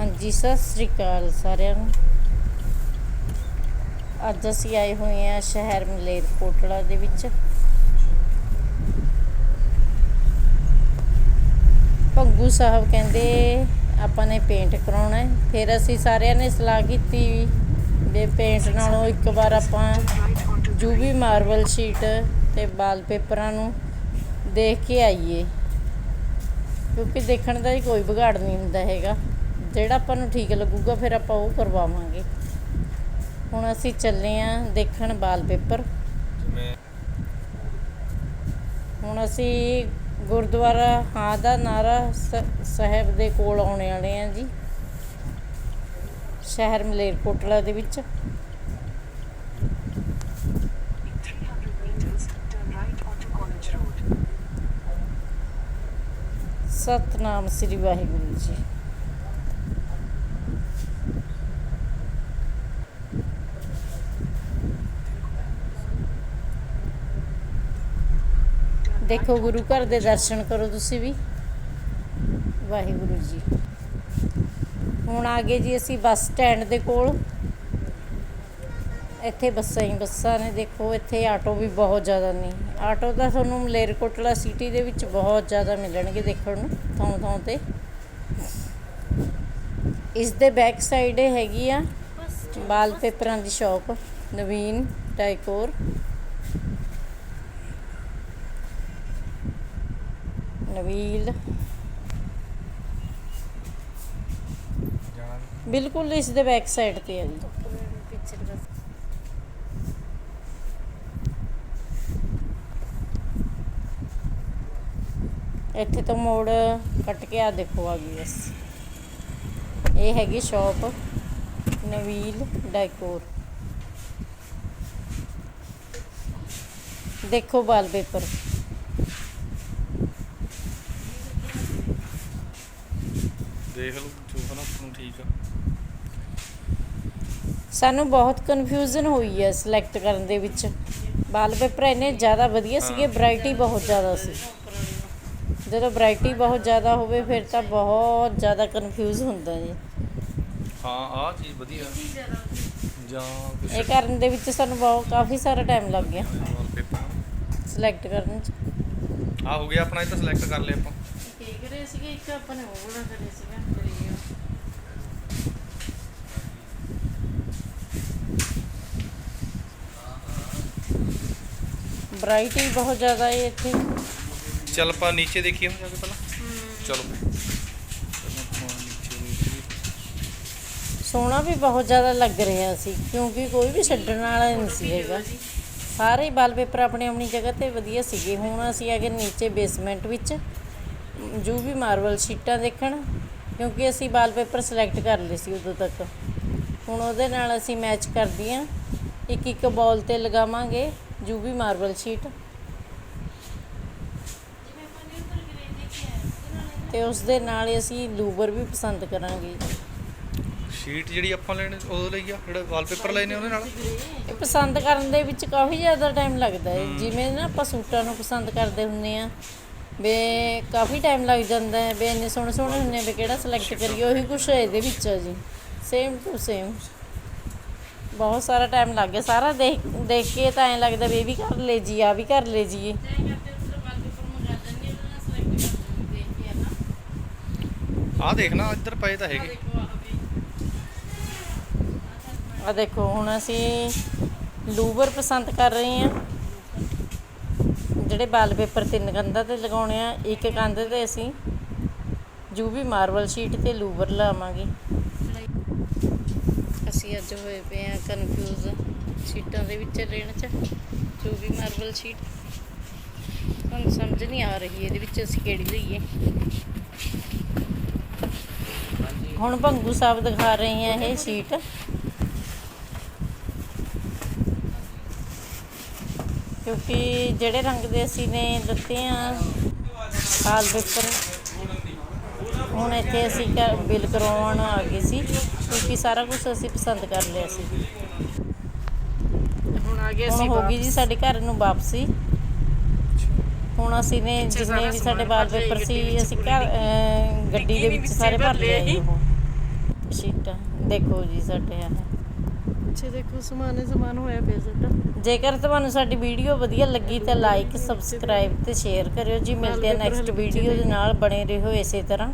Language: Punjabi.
ਹਾਂਜੀ, ਸਤਿ ਸ੍ਰੀ ਅਕਾਲ ਸਾਰਿਆਂ ਨੂੰ। ਅੱਜ ਅਸੀਂ ਆਏ ਹੋਏ ਹਾਂ ਸ਼ਹਿਰ ਮਲੇਰਕੋਟਲਾ ਦੇ ਵਿੱਚ। ਭੰਗੂ ਸਾਹਿਬ ਕਹਿੰਦੇ, ਆਪਾਂ ਨੇ ਪੇਂਟ ਕਰਾਉਣਾ ਹੈ। ਫਿਰ ਅਸੀਂ ਸਾਰਿਆਂ ਨੇ ਸਲਾਹ ਕੀਤੀ ਵੀ ਪੇਂਟ ਨਾਲੋਂ ਇੱਕ ਵਾਰ ਆਪਾਂ ਜੂਬੀ ਮਾਰਬਲ ਸ਼ੀਟ ਤੇ ਵਾਲਪੇਪਰਾਂ ਨੂੰ ਦੇਖ ਕੇ ਆਈਏ। ਕਿਉਂਕਿ ਦੇਖਣ ਦਾ ਹੀ ਕੋਈ ਵਿਗਾੜ ਨਹੀਂ ਹੁੰਦਾ ਹੈਗਾ। ਜਿਹੜਾ ਆਪਾਂ ਨੂੰ ਠੀਕ ਲੱਗੂਗਾ ਫਿਰ ਆਪਾਂ ਉਹ ਕਰਵਾਵਾਂਗੇ। ਹੁਣ ਅਸੀਂ ਚੱਲੇ ਆਂ ਦੇਖਣ ਵਾਲਪੇਪਰ। ਹੁਣ ਅਸੀਂ ਗੁਰਦੁਆਰਾ ਹਾਂ ਦਾ ਨਾਰਾ ਸਾਹਿਬ ਦੇ ਕੋਲ ਆਉਣੇ ਵਾਲੇ ਆਂ ਜੀ। ਸ਼ਹਿਰ ਮਲੇਰਕੋਟਲਾ ਦੇ ਵਿੱਚ। 300 meters, turn right onto College Road. Satnam ਸ੍ਰੀ ਵਾਹਿਗੁਰੂ ਜੀ। ਦੇਖੋ ਗੁਰੂ ਘਰ ਦੇ ਦਰਸ਼ਨ ਕਰੋ ਤੁਸੀਂ ਵੀ। ਵਾਹਿਗੁਰੂ ਜੀ। ਹੁਣ ਆ ਗਏ ਜੀ ਅਸੀਂ ਬੱਸ ਸਟੈਂਡ ਦੇ ਕੋਲ। ਇੱਥੇ ਬੱਸਾਂ ਹੀ ਬੱਸਾਂ ਨੇ ਦੇਖੋ ਇੱਥੇ ਆਟੋ ਵੀ ਬਹੁਤ ਜ਼ਿਆਦਾ ਨੇ। ਆਟੋ ਤਾਂ ਤੁਹਾਨੂੰ ਮਲੇਰਕੋਟਲਾ ਸਿਟੀ ਦੇ ਵਿੱਚ ਬਹੁਤ ਜ਼ਿਆਦਾ ਮਿਲਣਗੇ ਦੇਖਣ ਨੂੰ ਥਾਂ ਥਾਂ ਤੇ। ਇਸ ਦੇ ਬੈਕ ਸਾਈਡ ਹੈਗੀ ਆ ਵਾਲਪੇਪਰਾਂ ਦੀ ਸ਼ਾਪ ਨਵੀਨ ਟਾਈਕੋਰ। ਨਵੀਲ। ਬਿਲਕੁਲ ਇਸ ਦੇ ਬੈਕ ਸਾਈਡ ਤੇ ਹੈ ਜੀ। ਇੱਥੇ ਤੋਂ ਮੋੜ ਕੱਟ ਕੇ ਆ ਦੇਖੋ ਆ ਗਈ ਬਸ। ਇਹ ਹੈਗੀ ਸ਼ਾਪ ਨਵੀਲ ਡੈਕੋਰ ਦੇਖੋ ਵਾਲਪੇਪਰ ਦੇਖ ਲਓ ਜੋ ਹਨਾ ਤੁਹਾਨੂੰ ਠੀਕ ਆ। ਸਾਨੂੰ ਬਹੁਤ ਕਨਫਿਊਜ਼ਨ ਹੋਈ ਹੈ ਸਿਲੈਕਟ ਕਰਨ ਦੇ ਵਿੱਚ। ਵਾਲਪੇਪਰ ਇੰਨੇ ਜ਼ਿਆਦਾ ਵਧੀਆ ਸੀਗੇ ਵੈਰਾਈਟੀ ਬਹੁਤ ਜ਼ਿਆਦਾ ਸੀ। ਜਦੋਂ ਵੈਰਾਈਟੀ ਬਹੁਤ ਜ਼ਿਆਦਾ ਹੋਵੇ ਫਿਰ ਤਾਂ ਬਹੁਤ ਜ਼ਿਆਦਾ ਕਨਫਿਊਜ਼ ਹੁੰਦਾ ਜੀ। ਹਾਂ ਆਹ ਚੀਜ਼ ਵਧੀਆ। ਜਾਂ ਕੁਛ ਇਹ ਕਰਨ ਦੇ ਵਿੱਚ ਸਾਨੂੰ ਬਹੁਤ ਕਾਫੀ ਸਾਰਾ ਟਾਈਮ ਲੱਗ ਗਿਆ। ਵਾਲਪੇਪਰ ਸਿਲੈਕਟ ਕਰਨ ਚ। ਆ ਹੋ ਗਿਆ ਆਪਣਾ ਇਹ ਤਾਂ ਸਿਲੈਕਟ ਕਰ ਲਿਆ ਆਪਾਂ। ਰਹੇ ਸੀਗੇ ਇੱਕ ਆਪਾਂ ਨੇ ਉਹ ਬਣਾ ਕਰੇ ਸੀਗਾ ਵੈਰਾਈਟੀ ਬਹੁਤ ਜ਼ਿਆਦਾ ਹੈ ਇੱਥੇ। ਚੱਲ ਆਪਾਂ ਨੀਚੇ ਦੇਖੀਏ ਹੁਣ ਜਾ ਕੇ ਪਹਿਲਾਂ। ਚਲੋ। ਪਹਿਲਾਂ ਆਪਾਂ ਨੀਚੇ ਦੇਖੀਏ ਸੋਹਣਾ ਵੀ ਬਹੁਤ ਜ਼ਿਆਦਾ ਲੱਗ ਰਿਹਾ ਸੀ ਕਿਉਂਕਿ ਕੋਈ ਵੀ ਛੱਡਣ ਵਾਲਾ ਨਹੀਂ ਸੀ ਹੈਗਾ। ਸਾਰੇ ਵਾਲਪੇਪਰ ਆਪਣੀ ਆਪਣੀ ਜਗ੍ਹਾ ਤੇ ਵਧੀਆ ਸੀਗੇ। ਹੁਣ ਅਸੀਂ ਆ ਗਏ ਨੀਚੇ ਬੇਸਮੈਂਟ ਵਿੱਚ। ਜੋ ਵੀ ਮਾਰਬਲ ਸ਼ੀਟਾਂ ਦੇਖਣ ਕਿਉਂਕਿ ਅਸੀਂ ਵਾਲਪੇਪਰ ਸਿਲੈਕਟ ਕਰ ਲਏ ਸੀ ਉਦੋਂ ਤੱਕ। ਹੁਣ ਉਹਦੇ ਨਾਲ ਅਸੀਂ ਮੈਚ ਕਰਦੀਆਂ ਇੱਕ ਇੱਕ ਬਾਲ ਤੇ ਲਗਾਵਾਂਗੇ ਜੋ ਵੀ ਮਾਰਬਲ ਸ਼ੀਟ ਤੇ ਉਸ ਦੇ ਨਾਲ ਅਸੀਂ ਲੂਵਰ ਵੀ ਪਸੰਦ ਕਰਾਂਗੇ। ਸ਼ੀਟ ਜਿਹੜੀ ਆਪਾਂ ਲੈਣੀ ਉਹ ਲਈ ਆ ਜਿਹੜਾ ਵਾਲਪੇਪਰ ਲੈਣੇ ਉਹਦੇ ਨਾਲ? ਇਹ ਪਸੰਦ ਕਰਨ ਦੇ ਵਿੱਚ ਕਾਫੀ ਜ਼ਿਆਦਾ ਟਾਈਮ ਲੱਗਦਾ ਹੈ। ਜਿਵੇਂ ਨਾ ਆਪਾਂ ਸੂਟਾਂ ਨੂੰ ਪਸੰਦ ਕਰਦੇ ਹੁੰਦੇ ਆ ਵੀ ਕਾਫੀ ਟਾਈਮ ਲੱਗ ਜਾਂਦਾ ਹੈ ਵੀ ਇੰਨੇ ਸੋਹਣੇ ਸੋਹਣੇ ਆ ਵੀ ਕਿਹੜਾ ਸਿਲੈਕਟ ਕਰੀਏ ਉਹੀ ਕੁਛ ਇਹਦੇ ਵਿੱਚ ਆ ਜੀ। ਸੇਮ ਟੂ ਸੇਮ ਬਹੁਤ ਸਾਰਾ ਟਾਈਮ ਲੱਗ ਗਿਆ। ਸਾਰਾ ਦੇਖ ਦੇਖ ਕੇ ਤਾਂ ਐਂ ਲੱਗਦਾ ਵੀ ਇਹ ਵੀ ਕਰ ਲੈ ਜੀ ਆ ਵੀ ਕਰ ਲੈ ਜੀ। ਆਹ ਦੇਖ ਨਾ ਇੱਧਰ ਪਏ ਤਾਂ ਹੈਗੇ। ਆ ਦੇਖੋ ਹੁਣ ਅਸੀਂ ਲੂਵਰ ਪਸੰਦ ਕਰ ਰਹੇ ਹਾਂ। ਜਿਹੜੇ ਵਾਲਪੇਪਰ ਤਿੰਨ ਕੰਧਾਂ ਤੇ ਲਗਾਉਣੇ ਆ ਇੱਕ ਕੰਧ ਤੇ ਅਸੀਂ ਜੋ ਵੀ ਮਾਰਬਲ ਸ਼ੀਟ ਤੇ ਲੂਵਰ ਲਾਵਾਂਗੇ। ਅਸੀਂ ਅੱਜ ਹੋਏ ਪਏ ਆ ਕਨਫਿਊਜ਼ ਸ਼ੀਟਾਂ ਦੇ ਵਿੱਚ ਲੈਣ ਚ ਜੋ ਵੀ ਮਾਰਬਲ ਸ਼ੀਟ। ਸਾਨੂੰ ਸਮਝ ਨਹੀਂ ਆ ਰਹੀ ਇਹਦੇ ਵਿੱਚ ਅਸੀਂ ਕਿਹੜੀ ਲਈਏ। ਹੁਣ ਭੰਗੂ ਸਾਹਿਬ ਦਿਖਾ ਰਹੇ ਆ ਇਹ ਸ਼ੀਟ। ਕਿਉਂਕਿ ਜਿਹੜੇ ਰੰਗ ਦੇ ਅਸੀਂ ਨੇ ਦਿੱਤੇ ਆ ਹਾਲ ਪੇਪਰ ਹੁਣ ਇੱਥੇ ਅਸੀਂ ਬਿੱਲ ਕਰਵਾਉਣ ਆ ਗਏ ਸੀ ਕਿਉਂਕਿ ਸਾਰਾ ਕੁਝ ਅਸੀਂ ਪਸੰਦ ਕਰ ਲਿਆ ਸੀ। ਹੁਣ ਆ ਗਏ ਅਸੀਂ ਹੋ ਗਈ ਜੀ ਸਾਡੇ ਘਰ ਨੂੰ ਵਾਪਸੀ। ਹੁਣ ਅਸੀਂ ਨੇ ਜਿੰਨੇ ਵੀ ਸਾਡੇ ਵਾਲਪੇਪਰ ਗੱਡੀ ਸੀ ਅਸੀਂ ਘਰ ਗੱਡੀ ਦੇ ਵਿੱਚ ਸਾਰੇ ਭਰ ਲਏ ਲਿਆ ਜੀ। ਸ਼ੀਟਾਂ ਦੇਖੋ ਜੀ ਸਾਡੇ ਆ ਪਿੱਛੇ ਦੇਖੋ ਸਮਾਨ ਸਮਾਨ ਹੋਇਆ ਪਿਆ ਸਾਡਾ। ਜੇਕਰ ਤੁਹਾਨੂੰ ਸਾਡੀ ਵੀਡੀਓ ਵਧੀਆ ਲੱਗੀ ਤਾਂ ਲਾਈਕ ਸਬਸਕ੍ਰਾਈਬ ਤੇ ਸ਼ੇਅਰ ਕਰਿਓ ਜੀ। ਮਿਲਦੇ ਆ ਨੈਕਸਟ ਵੀਡੀਓ ਦੇ। ਨਾਲ ਬਣੇ ਰਹੋ ਇਸੇ ਤਰ੍ਹਾਂ।